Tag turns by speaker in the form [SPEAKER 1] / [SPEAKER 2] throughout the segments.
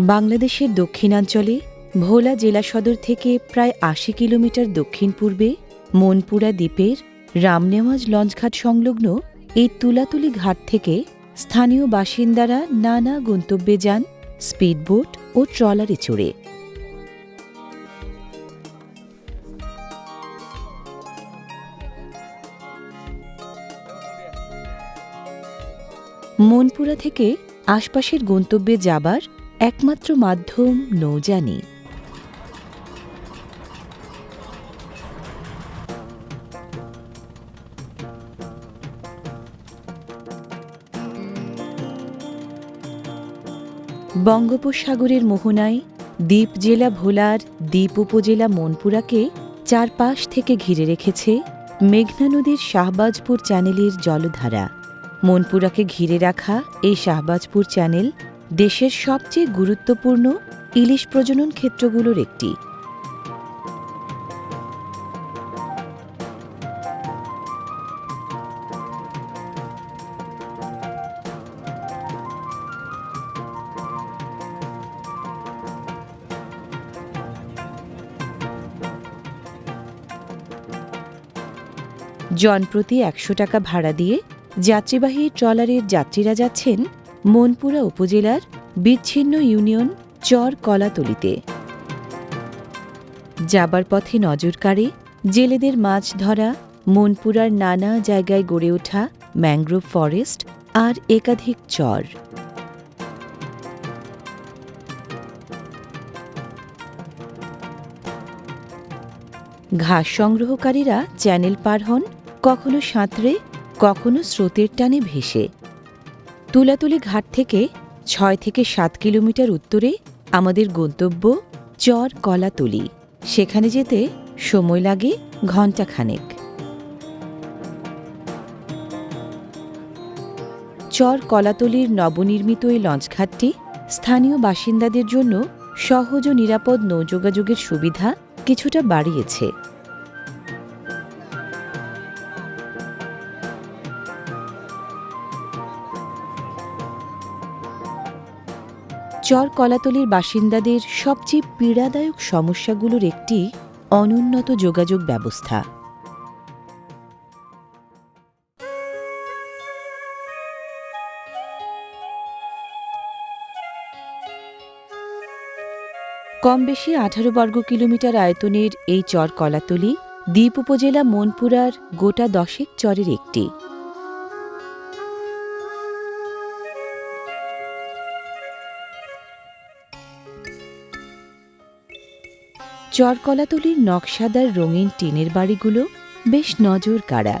[SPEAKER 1] বাংলাদেশের দক্ষিণাঞ্চলে ভোলা জেলা সদর থেকে প্রায় আশি কিলোমিটার দক্ষিণ পূর্বে মনপুরা দ্বীপের রামনেওয়াজ লঞ্চঘাট সংলগ্ন এই তুলাতুলি ঘাট থেকে স্থানীয় বাসিন্দারা নানা গন্তব্যে যান, স্পিডবোট ও ট্রলারে চড়ে। মনপুরা থেকে আশপাশের গন্তব্যে যাবার একমাত্র মাধ্যম নৌযানী। বঙ্গোপসাগরের মোহনায় দ্বীপ জেলা ভোলার দ্বীপ উপজেলা মনপুরাকে চারপাশ থেকে ঘিরে রেখেছে মেঘনা নদীর শাহবাজপুর চ্যানেলের জলধারা। মনপুরাকে ঘিরে রাখা এই শাহবাজপুর চ্যানেল দেশের সবচেয়ে গুরুত্বপূর্ণ ইলিশ প্রজনন ক্ষেত্রগুলোর একটি। জনপ্রতি একশো টাকা ভাড়া দিয়ে যাত্রীবাহী ট্রলারের যাত্রীরা যাচ্ছেন মনপুরা উপজেলার বিচ্ছিন্ন ইউনিয়ন চর কলাতলিতে। যাবার পথে নজর কাড়ে জেলেদের মাছ ধরা, মনপুরার নানা জায়গায় গড়ে ওঠা ম্যাংগ্রোভ ফরেস্ট আর একাধিক চর। ঘাস সংগ্রহকারীরা চ্যানেল পার হন, কখনো সাঁতরে, কখনো স্রোতের টানে ভেসে। তুলাতুলি ঘাট থেকে ছয় থেকে সাত কিলোমিটার উত্তরে আমাদের গন্তব্য চর কলাতলি। সেখানে যেতে সময় লাগে ঘণ্টাখানেক। চর কলাতলির নবনির্মিত এই লঞ্চঘাটটি স্থানীয় বাসিন্দাদের জন্য সহজ ও নিরাপদ নৌযোগাযোগের সুবিধা কিছুটা বাড়িয়েছে। চর কলাতলির বাসিন্দাদের সবচেয়ে পীড়াদায়ক সমস্যাগুলোর একটি অনুন্নত যোগাযোগ ব্যবস্থা। কম বেশি আঠারো বর্গ কিলোমিটার আয়তনের এই চর কলাতলি দ্বীপ উপজেলা মনপুরার গোটা দশেক চরের একটি। চরকলাতলির নকশাদার রঙিন টিনের বাড়িগুলো বেশ নজর কাড়া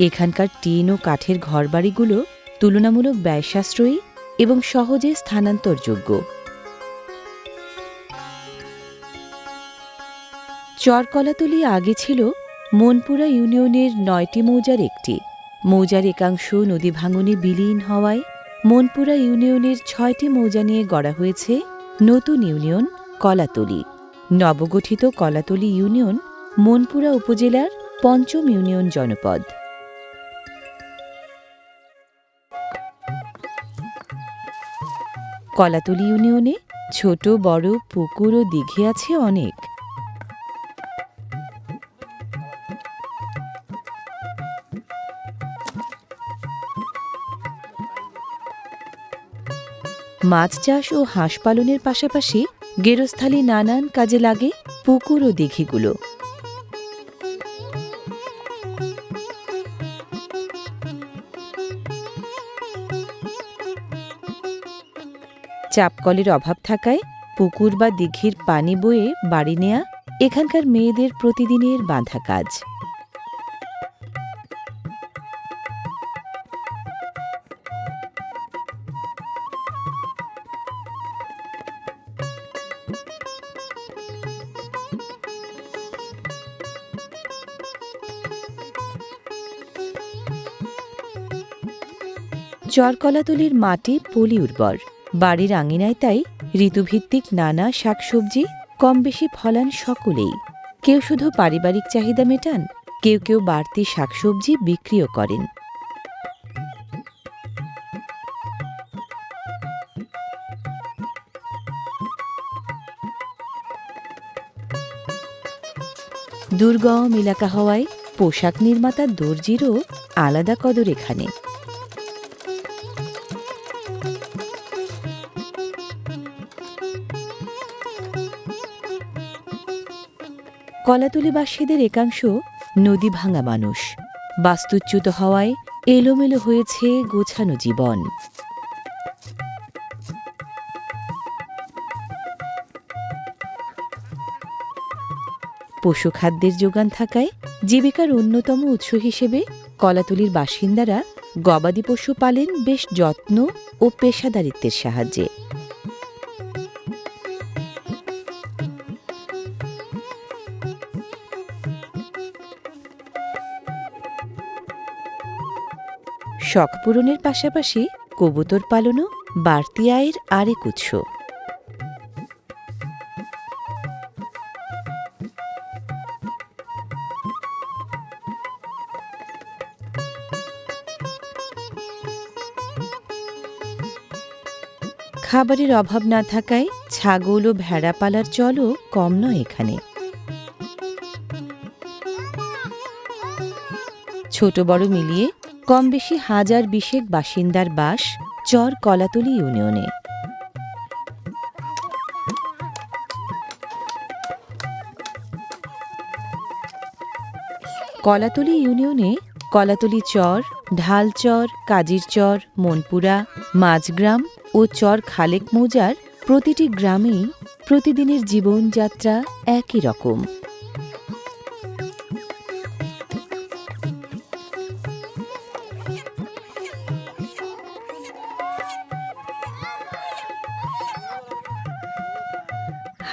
[SPEAKER 1] এখানকার টিন ও কাঠের ঘরবাড়িগুলো তুলনামূলক ব্যয়সাশ্রয়ী এবং সহজে স্থানান্তরযোগ্য। চরকলাতলি আগে ছিল মনপুরা ইউনিয়নের নয়টি মৌজার একটি। মৌজার একাংশ নদী ভাঙনে বিলীন হওয়ায় মনপুরা ইউনিয়নের ছয়টি মৌজা নিয়ে গড়া হয়েছে নতুন ইউনিয়ন কলাতলি। নবগঠিত কলাতলি ইউনিয়ন মনপুরা উপজেলার পঞ্চম ইউনিয়ন জনপদ। কলাতলি ইউনিয়নে ছোট, বড়, পুকুর ও দিঘি আছে অনেক। মাছ চাষ ও হাঁস পালনের পাশাপাশি গেরস্থালি নানান কাজে লাগে পুকুর ও দিঘিগুলো। চাপকলের অভাব থাকায় পুকুর বা দিঘির পানি বয়ে বাড়ি নেয়া এখানকার মেয়েদের প্রতিদিনের বাঁধা কাজ। চরকলাতলির মাটি পলি উর্বর। বাড়ির আঙিনায় তাই ঋতুভিত্তিক নানা শাকসবজি কম বেশি ফলান সকলেই। কেউ শুধু পারিবারিক চাহিদা মেটান, কেউ কেউ বাড়তি শাকসবজি বিক্রিও করেন। দুর্গম এলাকা হওয়ায় পোশাক নির্মাতার দর্জিরও আলাদা কদর এখানে। কলাতলিবাসীদের একাংশ নদী ভাঙা মানুষ। বাস্তুচ্যুত হওয়ায় এলোমেলো হয়েছে গোছানো জীবন। পশুখাদ্যের যোগান থাকায় জীবিকার অন্যতম উৎস হিসেবে কলাতলির বাসিন্দারা গবাদি পশু পালেন বেশ যত্ন ও পেশাদারিত্বের সাহায্যে। শখ পূরণের পাশাপাশি কবুতর পালনও বাড়তি আয়ের আরেক উৎস। খাবারের অভাব না থাকায় ছাগল ও ভেড়া পালার চলও কম নয় এখানে। ছোট বড় মিলিয়ে কম বেশি হাজার বিশেক বাসিন্দার বাস চর কলাতলি ইউনিয়নে। কলাতলি ইউনিয়নে কলাতলি চর ঢালচর কাজির চর, মনপুরা, মাঝগ্রাম ও চর খালেক মৌজার প্রতিটি গ্রামেই প্রতিদিনের জীবনযাত্রা একই রকম।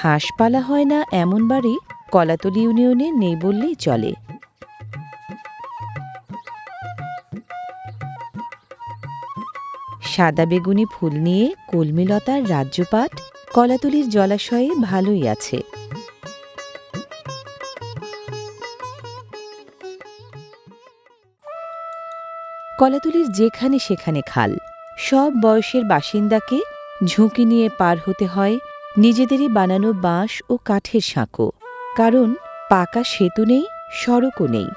[SPEAKER 1] হাঁসপালা হয় না এমন বাড়ি, কলাতলি ইউনিয়নে নেই বললেই চলে। সাদা বেগুনি ফুল নিয়ে কলমিলতার রাজ্যপাট, কলাতলির জলাশয়ে ভালোই আছে। কলাতলির যেখানে সেখানে খাল, সব বয়সের বাসিন্দাকে ঝুঁকি নিয়ে পার হতে হয় নিজেদেরই বানানো বাঁশ ও কাঠের সাঁকো। কারণ পাকা সেতু নেই, সড়কও নেই।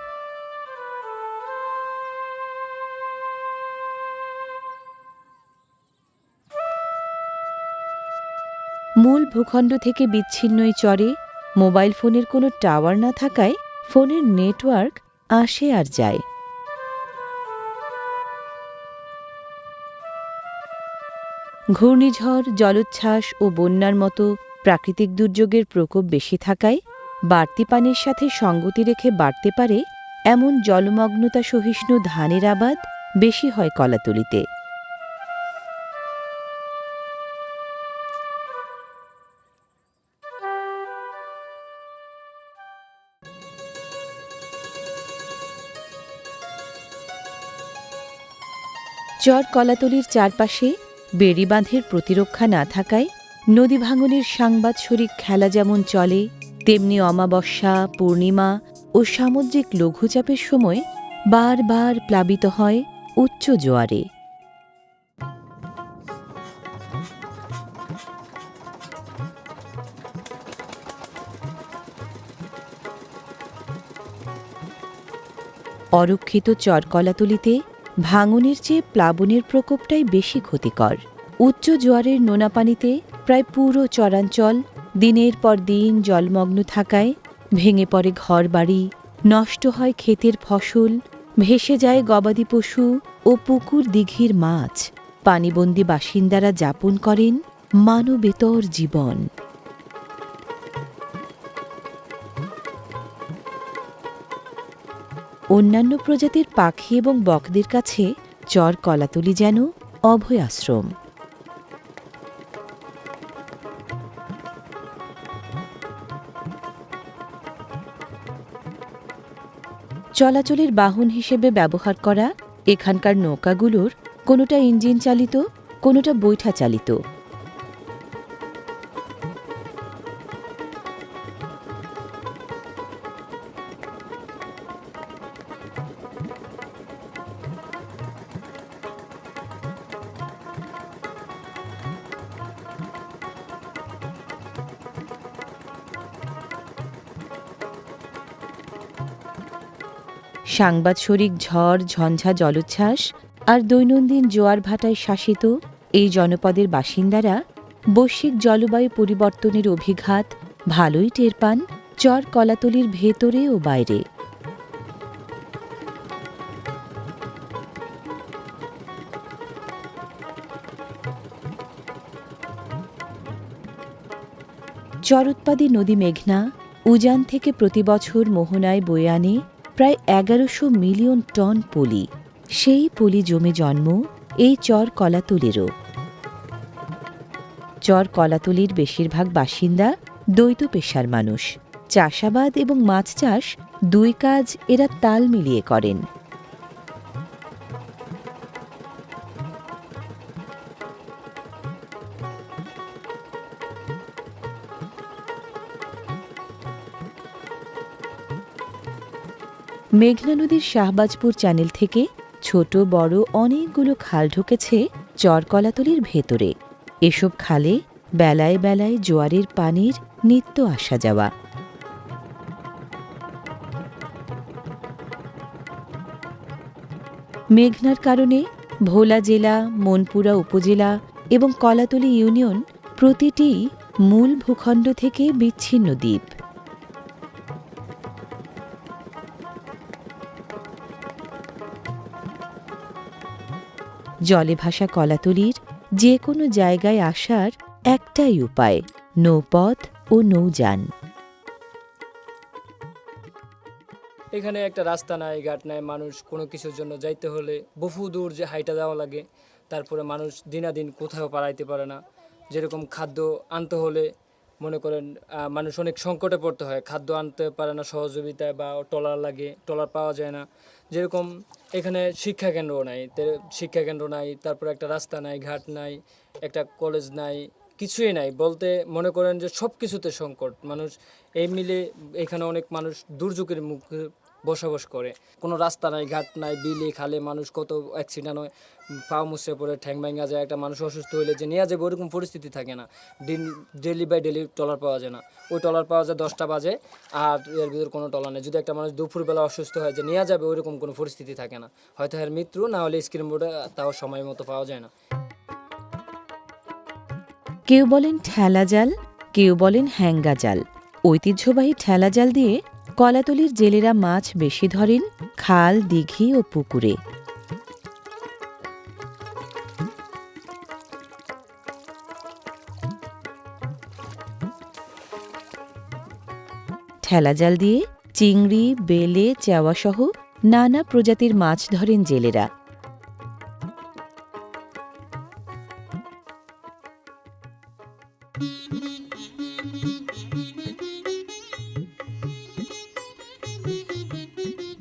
[SPEAKER 1] মূল ভূখণ্ড থেকে বিচ্ছিন্নই চরে, মোবাইল ফোনের কোনো টাওয়ার না থাকায় ফোনের নেটওয়ার্ক আসে আর যায়। ঘূর্ণিঝড়, জলোচ্ছ্বাস ও বন্যার মতো প্রাকৃতিক দুর্যোগের প্রকোপ বেশি থাকায় বাড়তি পানির সাথে সঙ্গতি রেখে বাড়তে পারে এমন জলমগ্নতা সহিষ্ণু ধানের আবাদ বেশি হয় কলাতলিতে। চর কলাতলির চারপাশে বেড়িবাঁধের প্রতিরক্ষা না থাকায় নদী ভাঙনের সাংবাৎসরিক খেলা যেমন চলে, তেমনি অমাবস্যা, পূর্ণিমা ও সামুদ্রিক লঘুচাপের সময় বারবার প্লাবিত হয় উচ্চ জোয়ারে। অরক্ষিত চরকলাতলিতে ভাঙনের চেয়ে প্লাবনের প্রকোপটাই বেশি ক্ষতিকর। উচ্চ জোয়ারের নোনা পানিতে প্রায় পুরো চরাঞ্চল দিনের পর দিন জলমগ্ন থাকায় ভেঙে পড়ে ঘরবাড়ি, নষ্ট হয় ক্ষেতের ফসল, ভেসে যায় গবাদি পশু ও পুকুর দিঘির মাছ। পানিবন্দী বাসিন্দারা যাপন করেন মানবেতর জীবন। অন্যান্য প্রজাতির পাখি এবং বকদের কাছে চর কলাতলি যেন অভয় আশ্রম চলাচলের বাহন হিসেবে ব্যবহার করা এখানকার নৌকাগুলোর কোনোটা ইঞ্জিন চালিত কোনোটা বৈঠা চালিত সাংবাৎসরিক ঝড়, ঝঞ্ঝা, জলোচ্ছ্বাস আর দৈনন্দিন জোয়ার ভাটায় শাসিত এই জনপদের বাসিন্দারা বৈশ্বিক জলবায়ু পরিবর্তনের অভিঘাত, ভালোই টের পান, চর কলাতলির ভেতরে ও বাইরে। চরোৎপাদী নদী মেঘনা, উজান থেকে প্রতি বছর মোহনায় বয়ে আনে প্রায় এগারোশো মিলিয়ন টন পলি। সেই পলি জমে জন্ম এই চর কলাতলিরও। চর কলাতলির বেশিরভাগ বাসিন্দা দ্বৈত পেশার মানুষ। চাষাবাদ এবং মাছ চাষ দুই কাজ এরা তাল মিলিয়ে করেন। মেঘনা নদীর শাহবাজপুর চ্যানেল থেকে ছোট, বড় অনেকগুলো খাল ঢুকেছে চরকলাতলির ভেতরে। এসব খালে বেলায় বেলায় জোয়ারের পানির নিত্য আসা যাওয়া। মেঘনার কারণে ভোলা জেলা, মনপুরা উপজেলা এবং কলাতলি ইউনিয়ন প্রতিটি মূল ভূখণ্ড থেকে বিচ্ছিন্ন দ্বীপ। জলে ভাসা কলাতলির যে কোনো জায়গায় আসার একটাই উপায়, নৌপথ ও নৌযান।
[SPEAKER 2] এখানে একটা রাস্তা নাই, ঘাট নাই, মানুষ কোনো কিছুর জন্য যাইতে হলে বহু দূর যে হাইটা যাওয়া লাগে, তারপরে মানুষ দিনাদিন কোথাও পারাইতে পারে না। যেরকম খাদ্য আনতে হলে মনে করেন মানুষ অনেক সংকটে পড়তে হয়। খাদ্য আনতে পারে না সহযোগিতায় বা টলার লাগে, টলার পাওয়া যায় না। যেরকম এখানে শিক্ষা কেন্দ্র নাই শিক্ষা কেন্দ্র নাই, তারপর একটা রাস্তা নাই, ঘাট নাই, একটা কলেজ নাই, কিছুই নাই। বলতে মনে করেন যে সব কিছুতে সংকট। মানুষ এই মিলে এখানে অনেক মানুষ দুর্যোগের মুখে বসবাস করে। কোনো রাস্তা নাই, ঘাট নাই, বিলে, খালে মানুষ কত অ্যাক্সিডেন্ট হয়, পা মুছে পড়ে, ঠ্যাং ভাঙা যায়, একটা মানুষ অসুস্থ হইলে যে নিয়ে যাবে, ওরকম পরিস্থিতি থাকে না। দিন ডেলি বাই ডেলি টলার পাওয়া যায় না। ওই টলার পাওয়া যায় দশটা বাজে আর এর ভিতর কোনো টলার নেই। যদি একটা মানুষ দুপুরবেলা অসুস্থ হয় যে নিয়ে যাবে ওইরকম কোনো পরিস্থিতি থাকে না। হয়তো এর মৃত্যু, না হলে স্ক্রিন বোর্ডে তাও সময় মতো পাওয়া যায় না।
[SPEAKER 1] কেউ বলেন ঠেলা জাল, কেউ বলেন হ্যাঙ্গা জাল। ঐতিহ্যবাহী ঠেলা জাল দিয়ে কলাতলির জেলেরা মাছ বেশি ধরেন, খাল, দিঘি ও পুকুরে। ঠেলা জাল দিয়ে, চিংড়ি, বেলে, চাওয়াসহ নানা প্রজাতির মাছ ধরেন জেলেরা।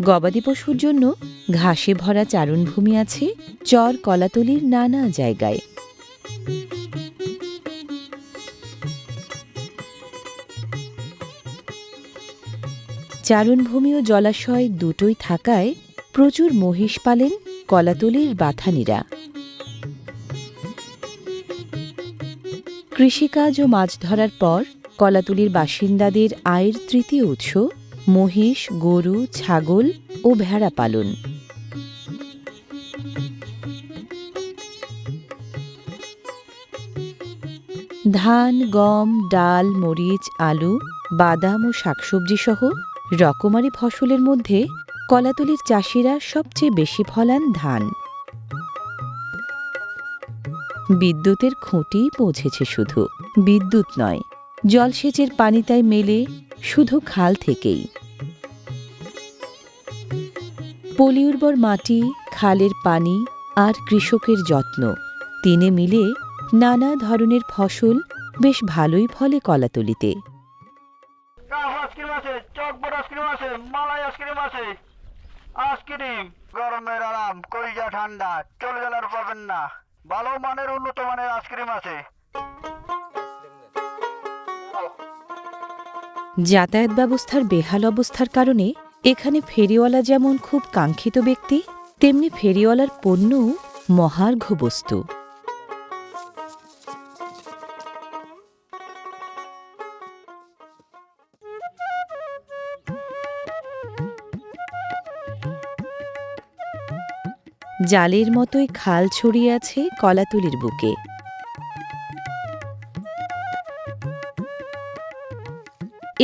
[SPEAKER 1] গবাদি পশুর জন্য ঘাসে ভরা চারণভূমি আছে চর কলাতলির নানা জায়গায়। চারণভূমি ও জলাশয় দুটোই থাকায় প্রচুর মহিষ পালেন কলাতলির বাথানিরা। কৃষিকাজ ও মাছ ধরার পর কলাতলির বাসিন্দাদের আয়ের তৃতীয় উৎস মহিষ, গরু, ছাগল ও ভেড়া পালন। ধান, গম, ডাল, মরিচ, আলু, বাদাম ও শাকসবজি সহ রকমারি ফসলের মধ্যে কলাতলির চাষিরা সবচেয়ে বেশি ফলান ধান। বিদ্যুতের খুঁটি পৌঁছেছে শুধু। বিদ্যুৎ নয়, জলসেচের পানি তাই মেলে শুধু খাল থেকেই। পলি উর্বর মাটি, খালের পানি আর কৃষকের যত্ন, তিনে মিলে নানা ধরনের ফসল বেশ ভালোই ফলে কলাতলিতে।
[SPEAKER 3] ঠান্ডা, চলে গেলার পাবেন না। ভালো মানের, উন্নত মানের আইসক্রিম আছে।
[SPEAKER 1] যাতায়াত ব্যবস্থার বেহাল অবস্থার কারণে এখানে ফেরিওয়ালা যেমন খুব কাঙ্ক্ষিত ব্যক্তি, তেমনি ফেরিওয়ালার পণ্যও মহার্ঘ বস্তু। জালের মতোই খাল ছড়িয়ে আছে কলাতলির বুকে।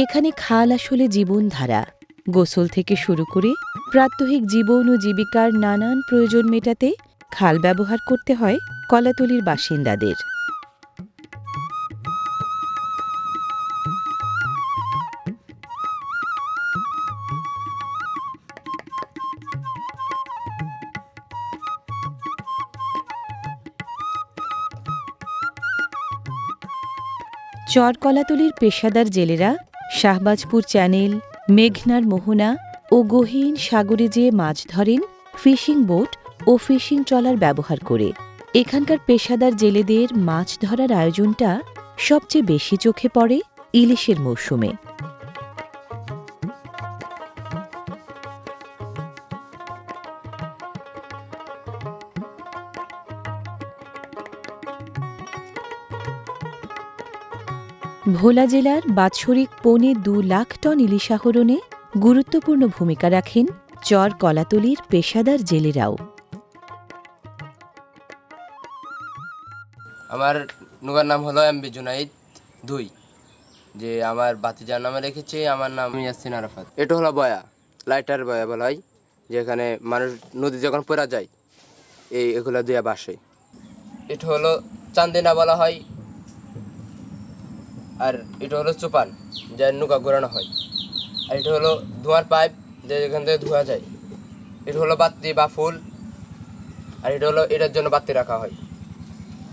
[SPEAKER 1] এখানে খাল আসলে জীবনধারা। গোসল থেকে শুরু করে প্রাত্যহিক জীবন ও জীবিকার নানান প্রয়োজন মেটাতে খাল ব্যবহার করতে হয় কলাতলির বাসিন্দাদের। চর কলাতলির পেশাদার জেলেরা শাহবাজপুর চ্যানেল, মেঘনার মোহনা ও গহীন সাগরে যেয়ে মাছ ধরেন, ফিশিং বোট ও ফিশিং ট্রলার ব্যবহার করে। এখানকার পেশাদার জেলেদের মাছ ধরার আয়োজনটা সবচেয়ে বেশি চোখে পড়ে ইলিশের মৌসুমে। ভোলা জেলার বাৎসরিক পৌনে দু লাখ টন ইলিশ আহরণে গুরুত্বপূর্ণ ভূমিকা রাখেন চর কলাতলির পেশাদার জেলেরাও।
[SPEAKER 4] আমার নৌকার নাম হলো এম বি জুনাইদ দুই, যে আমার বাতিজার নামে রেখেছি, আমার নাম ইয়াসিন আরাফাত। এটা হলো বয়া, লাইটার বয়া বলা হয়, যেখানে মানুষ নদী যখন পড়া যায়, এই এগুলো দিয়ে বাসে। এটা হলো চান্দিনা বলা হয় আর এটা হলো চোপান যা নৌকা ঘোরানো হয়। আর এটা হলো ধোঁয়ার পাইপ, যে এখান থেকে ধোয়া যায়। এটা হলো বাতি বা ফুল, আর এটা হলো এটার জন্য বাতি রাখা হয়।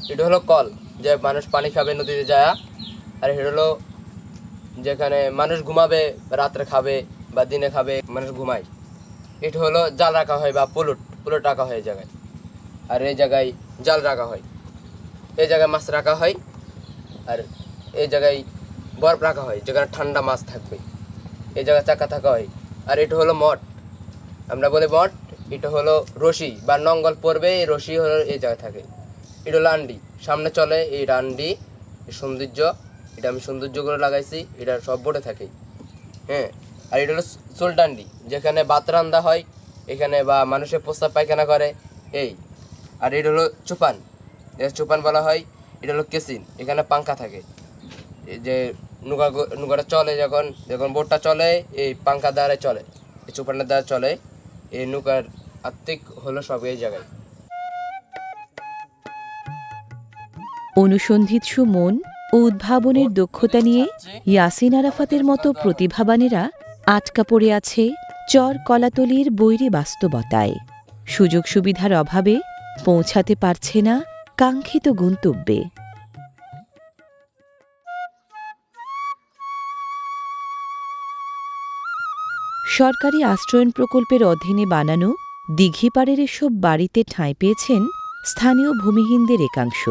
[SPEAKER 4] এটা হলো কল, যে মানুষ পানি খাবে, নদীতে যায়। আর এটা হলো যেখানে মানুষ ঘুমাবে, রাত্রে খাবে বা দিনে খাবে, মানুষ ঘুমায়। এটা হলো জাল রাখা হয় বা পুলুট পুলুট রাখা হয় এই জায়গায়। আর এই জায়গায় জাল রাখা হয়। এই জায়গায় মাছ রাখা হয়। আর এই জায়গায় বরফ রাখা হয় যেখানে ঠান্ডা মাছ থাকবে। এই জায়গায় চাকা থাকা হয়। আর এটা হলো মঠ। আমরা বলি মঠ, এটা হলো রশি বা নঙ্গল পড়বে, এই রশি হলো এই জায়গায় থাকে। এটা হলো আন্ডি। সামনে চলে এই রান্ডি সৌন্দর্য। এটা আমি সৌন্দর্য করে লাগাইছি, এটা সব বোর্ডে থাকে। হ্যাঁ আর এটা হলো সুলটান্ডি যেখানে ভাত রান্দা হয়, এখানে বা মানুষের প্রস্তাব পায়খানা করে, এই। আর এটা হলো চুপান। এটা চুপান বলা হয়, এটা হলো কেসিন, এখানে পাঙ্খা থাকে। যে নৌকা নৌকাটা চলে যখন যখন বোটটা চলে, এই পাঙ্খা দ্বারা চলে, এই চুপানের দ্বারা চলে, এই নৌকার আত্মিক হলো সব এই জায়গায়।
[SPEAKER 1] অনুসন্ধিৎসু মন ও উদ্ভাবনের দক্ষতা নিয়ে ইয়াসিন আরাফাতের মতো প্রতিভাবানেরা আটকা পড়ে আছে চর কলাতলির বৈরী বাস্তবতায়। সুযোগ সুবিধার অভাবে পৌঁছাতে পারছে না কাঙ্ক্ষিত গন্তব্যে। সরকারি আশ্রয়ণ প্রকল্পের অধীনে বানানো দিঘিপাড়ের এসব বাড়িতে ঠাঁই পেয়েছেন স্থানীয় ভূমিহীনদের একাংশ।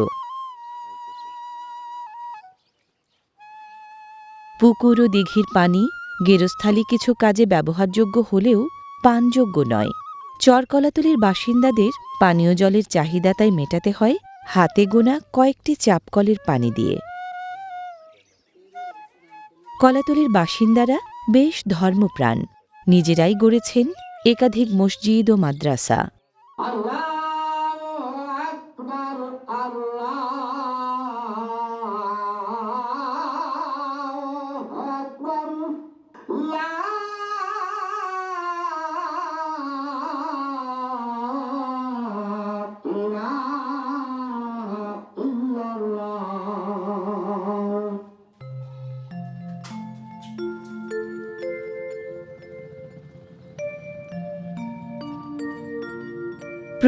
[SPEAKER 1] পুকুর ও দিঘির পানি, গেরস্থালি কিছু কাজে ব্যবহারযোগ্য হলেও পানযোগ্য নয়। চরকলাতলির বাসিন্দাদের পানীয় জলের চাহিদা তাই মেটাতে হয় হাতে গোনা কয়েকটি চাপকলের পানি দিয়ে। কলাতলির বাসিন্দারা বেশ ধর্মপ্রাণ। নিজেরাই গড়েছেন একাধিক মসজিদ ও মাদ্রাসা।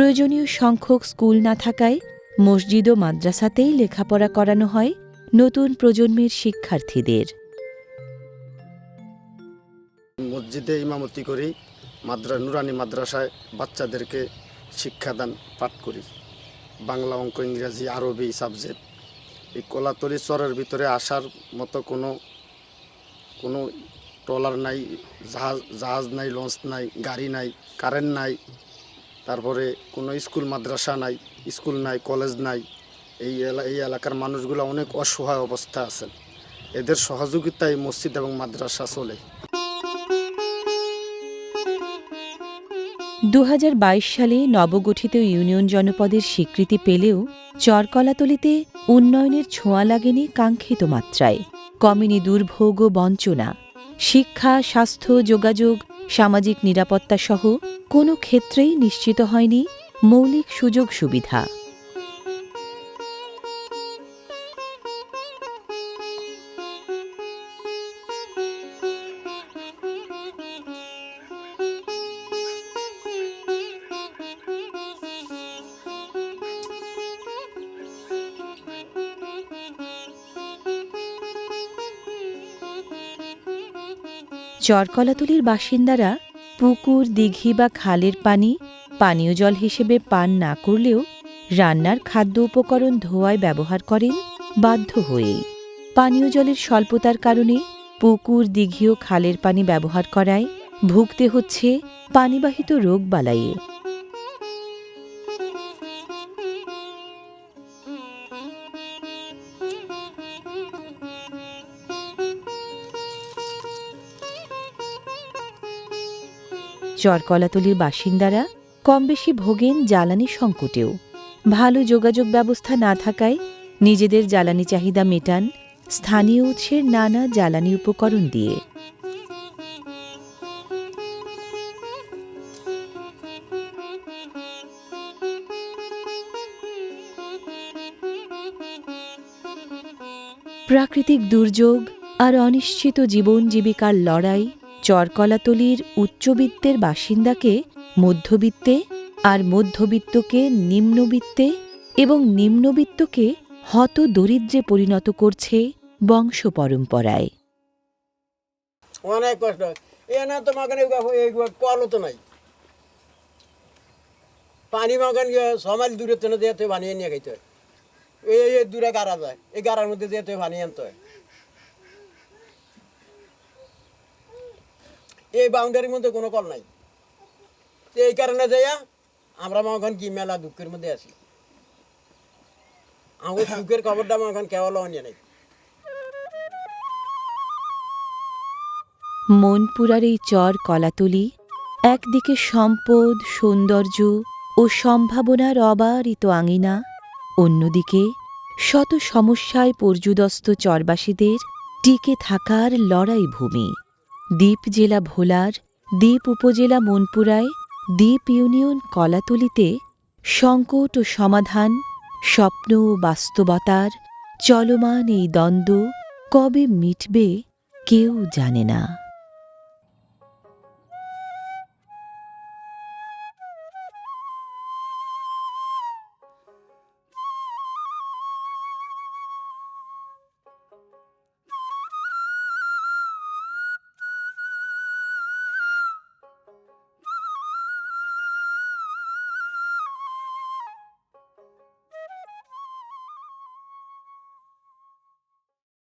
[SPEAKER 1] প্রয়োজনীয় সংখ্যক স্কুল না থাকায় মসজিদ ও মাদ্রাসাতেই লেখাপড়া করানো হয় নতুন প্রজন্মের শিক্ষার্থীদের।
[SPEAKER 5] মসজিদে ইমামতি করি, মাদ্রা, নুরানি মাদ্রাসায় বাচ্চাদেরকে শিক্ষাদান, পাঠ করি। বাংলা অঙ্ক, ইংরাজি, আরবি সাবজেক্ট। এই কলাতলি চরের ভিতরে আসার মতো কোনো কোনো ট্রলার নাই, জাহাজ জাহাজ নাই, লঞ্চ নাই, গাড়ি নাই, কারেন্ট নাই। তারপরে কোনো স্কুল, মাদ্রাসা নাই, স্কুল নাই, কলেজ নাই, এই এই এলাকার মানুষগুলো অনেক অসহায় অবস্থা আছেন। এদের সহযোগিতায় মসজিদ এবং মাদ্রাসা চলে।
[SPEAKER 1] দু হাজার বাইশ সালে নবগঠিত ইউনিয়ন জনপদের স্বীকৃতি পেলেও চরকলাতলিতে উন্নয়নের ছোঁয়া লাগেনি কাঙ্ক্ষিত মাত্রায়। কমেনি দুর্ভোগ ও বঞ্চনা। শিক্ষা, স্বাস্থ্য, যোগাযোগ সামাজিক নিরাপত্তাসহ কোনো ক্ষেত্রেই নিশ্চিত হয়নি মৌলিক সুযোগ সুবিধা। চরকলাতলির বাসিন্দারা পুকুর, দিঘি বা খালের পানি, পানীয় জল হিসেবে পান না করলেও রান্নার খাদ্য উপকরণ ধোয়ায় ব্যবহার করেন বাধ্য হয়ে পানীয় জলের স্বল্পতার কারণে পুকুর, দিঘি ও খালের পানি ব্যবহার করায় ভুগতে হচ্ছে পানিবাহিত রোগ বালাইয়ে চরকলাতলির বাসিন্দারা কম বেশি ভোগেন জ্বালানি সংকটেও। ভালো যোগাযোগ ব্যবস্থা না থাকায় নিজেদের জ্বালানি চাহিদা মেটান স্থানীয় উৎসের নানা জ্বালানি উপকরণ দিয়ে। প্রাকৃতিক দুর্যোগ আর অনিশ্চিত জীবন জীবিকার লড়াই চরকলাতলির উচ্চবিত্তের বাসিন্দাকে মধ্যবিত্তে আর মধ্যবিত্তকে নিম্নবিত্তে এবং নিম্নবিত্তকে হত দরিদ্রে পরিণত করছে বংশ পরম্পরায়।
[SPEAKER 6] অনেক কষ্ট। এ না তো এই কলও তো নাই। পানি মাখান সমাজ দূরে তো যেতে বানিয়ে নিয়ে হয়। এই দূরে গাড়া যায়। এই গাড়ার মধ্যে যেতে বানিয়ে আনতে হয়। এই বাউন্ডারির মধ্যে কোনো কল নাই। এই কারণে যাইয়া আমরা মাখন কি মেলা দুঃখের মধ্যে আছি। আমার সুখের খবরটা মাখন কেবল অনিয়ে নাই।
[SPEAKER 1] মনপুরার এই চর কলাতলি একদিকে সম্পদ, সৌন্দর্য ও সম্ভাবনার অবারিত আঙিনা, অন্যদিকে শত সমস্যায় পর্যুদস্ত চরবাসীদের টিকে থাকার লড়াই ভূমি। দ্বীপ জেলা ভোলার, দ্বীপ উপজেলা মনপুরায়, দ্বীপ ইউনিয়ন কলাতলিতে সংকট ও সমাধান, স্বপ্ন ও বাস্তবতার চলমান এই দ্বন্দ্ব কবে মিটবে কেউ জানে না।